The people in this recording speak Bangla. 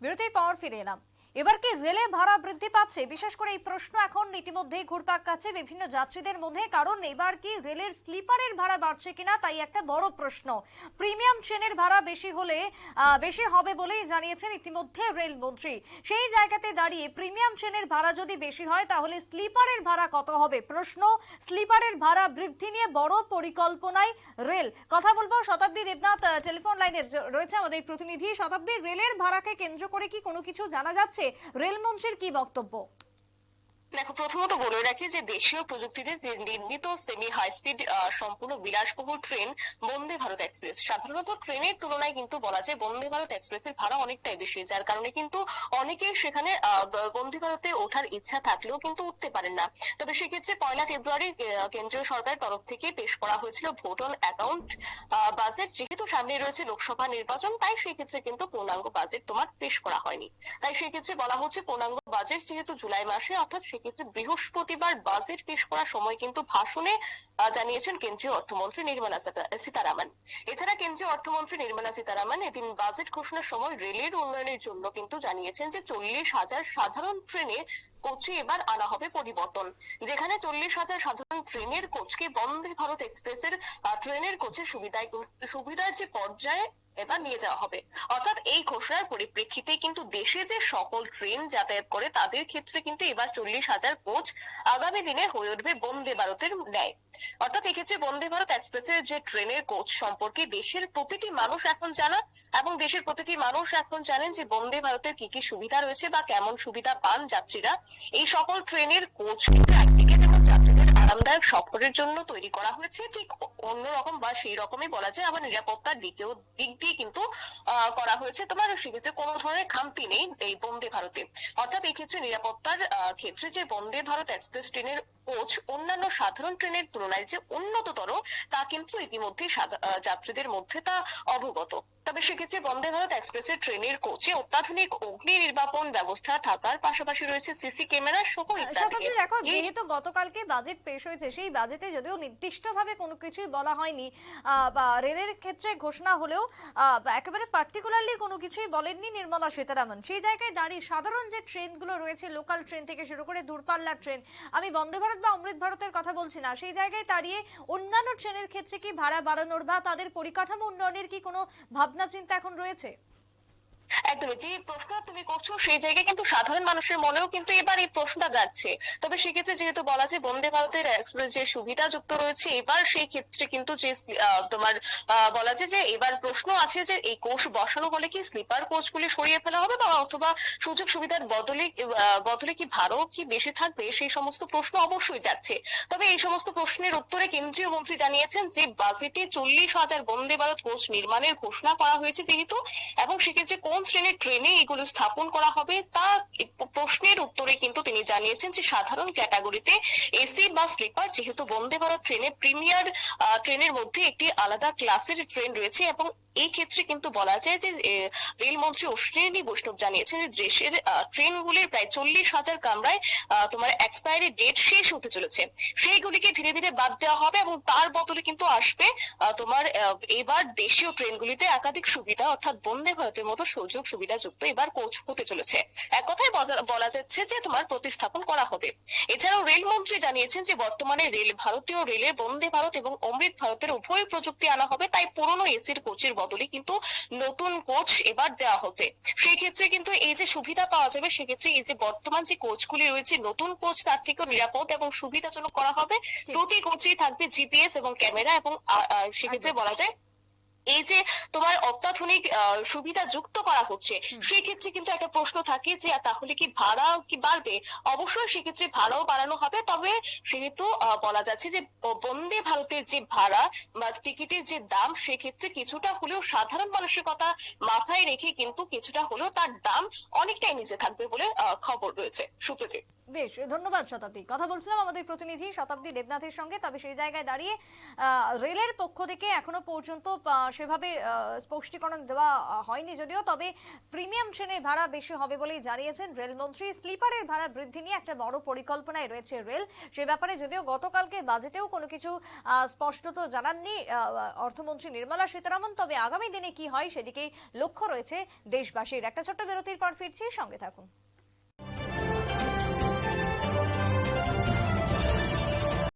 বিরতির পর ফিরে এলাম এবার কি রেলে ভাড়া বৃদ্ধি পাচ্ছে? বিশেষ করে এই প্রশ্ন এখন ইতিমধ্যেই ঘুরপাক কাছে বিভিন্ন যাত্রীদের মধ্যে, কারণ এবার কি রেলের স্লিপারের ভাড়া বাড়ছে কিনা তাই একটা বড় প্রশ্ন। প্রিমিয়াম ট্রেনের ভাড়া বেশি হলে বেশি হবে বলেই জানিয়েছেন ইতিমধ্যে রেলমন্ত্রী সেই জায়গাতে দাঁড়িয়ে প্রিমিয়াম ট্রেনের ভাড়া যদি বেশি হয়, তাহলে স্লিপারের ভাড়া কত হবে? প্রশ্ন, স্লিপারের ভাড়া বৃদ্ধি নিয়ে বড় পরিকল্পনায় রেল। কথা বলব শতাব্দী দেবনাথ টেলিফোন লাইনে রয়েছে আমাদের প্রতিনিধি। শতাব্দী রেলের ভাড়াকে কেন্দ্র করে কি কোনো কিছু জানা যাচ্ছে? রেলমন্ত্রীর কি বক্তব্য? দেখো, প্রথমত বলে রাখি যে দেশীয় প্রযুক্তিতে যে নির্মিত সেমি হাই স্পিড সম্পূর্ণ বিলাসবহুল ট্রেন বন্দে ভারত এক্সপ্রেস সাধারণত ট্রেনের তুলনায় কিন্তু বলা যায় বন্দে ভারত এক্সপ্রেসের ভাড়া অনেকটাই বেশি, যার কারণে কিন্তু অনেকেই সেখানে বন্দে ভারতে ওঠার ইচ্ছা থাকলেও কিন্তু উঠতে পারেন না। তবে সেক্ষেত্রে পয়লা ফেব্রুয়ারি কেন্দ্রীয় সরকারের তরফ থেকে পেশ করা হয়েছিল ভোট অন অ্যাকাউন্ট বাজেট যেহেতু সামনে রয়েছে লোকসভা নির্বাচন, তাই সেই ক্ষেত্রে কিন্তু পূর্ণাঙ্গ বাজেট তোমার পেশ করা হয়নি। তাই সেই ক্ষেত্রে বলা হচ্ছে পূর্ণাঙ্গ বাজেট যেহেতু জুলাই মাসে, অর্থাৎ সেক্ষেত্রে বৃহস্পতিবার বাজেট পেশ করার সময় কিন্তু ভাষণে জানিয়েছেন কেন্দ্রীয় অর্থমন্ত্রী নির্মলা সীতারামন। এছাড়া কেন্দ্রীয় অর্থমন্ত্রী নির্মলা সীতারামন এদিন বাজেট ঘোষণার সময় রেলের উন্নয়নের জন্য কিন্তু জানিয়েছেন যে চল্লিশ হাজার সাধারণ ট্রেনে কোচে এবার আনা হবে পরিবর্তন। যেখানে চল্লিশ হাজার সাধারণ ট্রেনের কোচকে বন্দে ভারত এক্সপ্রেসের ট্রেনের কোচের সুবিধায় সুবিধার যে পর্যায়ে এবার নিয়ে যাওয়া হবে। অর্থাৎ এই ঘোষণার পরিপ্রেক্ষিতে কিন্তু দেশে যে সকল ট্রেন যাতায়াত করে, তাদের ক্ষেত্রে কিন্তু এবার চল্লিশ হাজার কোচ আগামী দিনে হয়ে উঠবে বন্দে ভারতের ন্যায়। অর্থাৎ এক্ষেত্রে বন্দে ভারত এক্সপ্রেসের যে ট্রেনের কোচ সম্পর্কে দেশের প্রতিটি মানুষ এখন জানা এবং দেশের প্রতিটি মানুষ এখন জানেন যে বন্দে ভারতের কি কি সুবিধা রয়েছে বা কেমন সুবিধা পান যাত্রীরা। এই সকল ট্রেনের কোচ কিন্তু একদিকে আরামদায়ক সফরের জন্য তৈরি করা হয়েছে ঠিক অন্যরকম বা সেই রকমই বলা যায় আবার নিরাপত্তার দিকেও দিক দিয়ে কিন্তু করা হয়েছে। তোমার সেক্ষেত্রে কোনো ধরনের খামতি নেই এই বন্দে ভারতে। অর্থাৎ এই ক্ষেত্রে নিরাপত্তার ক্ষেত্রে যে বন্দে ভারত এক্সপ্রেস ট্রেনের কোচ অন্যান্য সাধারণ ট্রেনের তুলনায় যে উন্নততর তা কিন্তু ইতিমধ্যেই সাধা- যাত্রীদের মধ্যে তা অবগত। তবে সেক্ষেত্রে বন্দে ভারত এক্সপ্রেসের ট্রেনের কোচে অত্যাধুনিক অগ্নি নির্বাপন ব্যবস্থা থাকার পাশাপাশি রয়েছে সিসি ক্যামেরা সহ ইত্যাদি। দেখো যেহেতু গতকালকে বাজেট পেশ হয়েছে। সেই বাজেটে যদিও নির্দিষ্টভাবে কোনো কিছুই বলা হয়নি বা রেলের ক্ষেত্রে ঘোষণা হলেও একেবারে পার্টিকুলারলি কোনো কিছুই বলেননি নির্মলা সীতারামন। সেই জায়গায় দাঁড়িয়ে সাধারণ যে ট্রেনগুলো রয়েছে লোকাল ট্রেন থেকে শুরু করে দূরপাল্লার ট্রেন আমি বন্দে ভারত বা অমৃত ভারতের কথা বলছি না। সেই জায়গায় দাঁড়িয়ে অন্যান্য ট্রেনের ক্ষেত্রে কি ভাড়া বাড়ানোর বা তাদের পরিকাঠামো উন্নয়নের কি কোনো ভাবনা চিন্তা এখন রয়েছে? একদমই যে প্রশ্ন তুমি করছ সেই জায়গায় কিন্তু সাধারণ মানুষের মনেও কিন্তু এবার এই প্রশ্নটা যাচ্ছে। তবে সেক্ষেত্রে যেহেতু বলা যায় বন্দে ভারতের এক্সপ্রেস যে সুবিধা যুক্ত রয়েছে, এবার সেই ক্ষেত্রে কিন্তু যে তোমার বলা যায় যে এবার প্রশ্ন আছে যে এই কোচ বসানো হলে কি স্লিপার কোচগুলি সরিয়ে ফেলা হবে বা অথবা সুযোগ সুবিধার বদলে বদলে কি ভাড়াও কি বেশি থাকবে? সেই সমস্ত প্রশ্ন অবশ্যই যাচ্ছে। তবে এই সমস্ত প্রশ্নের উত্তরে কেন্দ্রীয় মন্ত্রী জানিয়েছেন যে বাজেটে চল্লিশ হাজার বন্দে ভারত কোচ নির্মাণের ঘোষণা করা হয়েছে যেহেতু, এবং সেক্ষেত্রে কোন শ্রেণির ট্রেনে এগুলো স্থাপন করা হবে। তা প্রশ্নের উত্তরে কিন্তু তিনি জানিয়েছেন যে, সাধারণ ক্যাটাগরিতে এসি বা স্লিপার যেহেতু বন্দে ভারত ট্রেনে প্রিমিয়ার ট্রেনের মধ্যে একটি আলাদা ক্লাসের ট্রেন রয়েছে এবং এই ক্ষেত্রে কিন্তু বলা যায় যে রেলমন্ত্রী অশ্বিনী বৈষ্ণব জানিয়েছেন যে, দেশের ট্রেনগুলির প্রায় চল্লিশ হাজার কামরায় তোমার এক্সপায়ারি ডেট শেষ হতে চলেছে। সেইগুলিকে ধীরে ধীরে বাদ দেওয়া হবে এবং তার বদলে কিন্তু আসবে তোমার এবার দেশীয় ট্রেনগুলিতে একাধিক সুবিধা অর্থাৎ বন্দে ভারতের মতো সুযোগ সুবিধাযুক্ত এবার কোচ হতে চলেছে। এক কথায় বলা যাচ্ছে যে তোমার প্রতিস্থাপন করা হবে। এছাড়াও রেলমন্ত্রী জানিয়েছেন যে বর্তমানে রেল ভারতীয় রেলের বন্দে ভারত এবং অমৃত ভারতের উভয় প্রযুক্তি আনা হবে তাই পুরনো এসির কোচের বদলে কিন্তু নতুন কোচ এবার দেওয়া হবে। সেই ক্ষেত্রে কিন্তু এই যে সুবিধা পাওয়া যাবে সেক্ষেত্রে এই যে বর্তমান যে কোচগুলি রয়েছে নতুন কোচ তার থেকেও নিরাপদ এবং সুবিধাজনক করা হবে। প্রতি কোচেই থাকবে জিপিএস এবং ক্যামেরা এবং সেক্ষেত্রে বলা যায় এই যে তোমার অত্যাধুনিক সুবিধা যুক্ত করা হচ্ছে। সেই ক্ষেত্রে কিন্তু একটা প্রশ্ন থাকে যে তাহলে কি ভাড়া কি বাড়বে? অবশ্যই সেক্ষেত্রে ভাড়াও বাড়ানো হবে তবে সেহেতু বলা যাচ্ছে যে বন্দে ভারতের যে ভাড়া বা টিকিটের যে দাম সেক্ষেত্রে কিছুটা হলেও সাধারণ মানুষের কথা মাথায় রেখে কিন্তু কিছুটা হলেও তার দাম অনেকটাই নিচে থাকবে বলে আহ, খবর রয়েছে। সুপ্রীতি। বেশ ধন্যবাদ শতাব্দী। কথা বলছিলাম আমাদের প্রতিনিধি শতাব্দী দেবনাথের সঙ্গে তবে সেই জায়গায় দাঁড়িয়ে আহ, রেলের পক্ষ থেকে এখনও পর্যন্ত সেভাবে স্পষ্টীকরণ দেওয়া হয়নি যদিও, তবে প্রিমিয়াম ট্রেনের ভাড়া বেশি হবে বলেই জানিয়েছেন রেলমন্ত্রী স্লিপারের ভাড়া বৃদ্ধি নিয়ে একটা বড় পরিকল্পনায় রয়েছে রেল। সে ব্যাপারে যদিও গতকালকে বাজেটেও কোনো কিছু স্পষ্টত জানাননি অর্থমন্ত্রী নির্মলা সীতারামন। তবে আগামী দিনে কি হয় সেদিকেই লক্ষ্য রয়েছে দেশবাসীর। একটা ছোট্ট বিরতির পর ফিরছি, সঙ্গে থাকুন।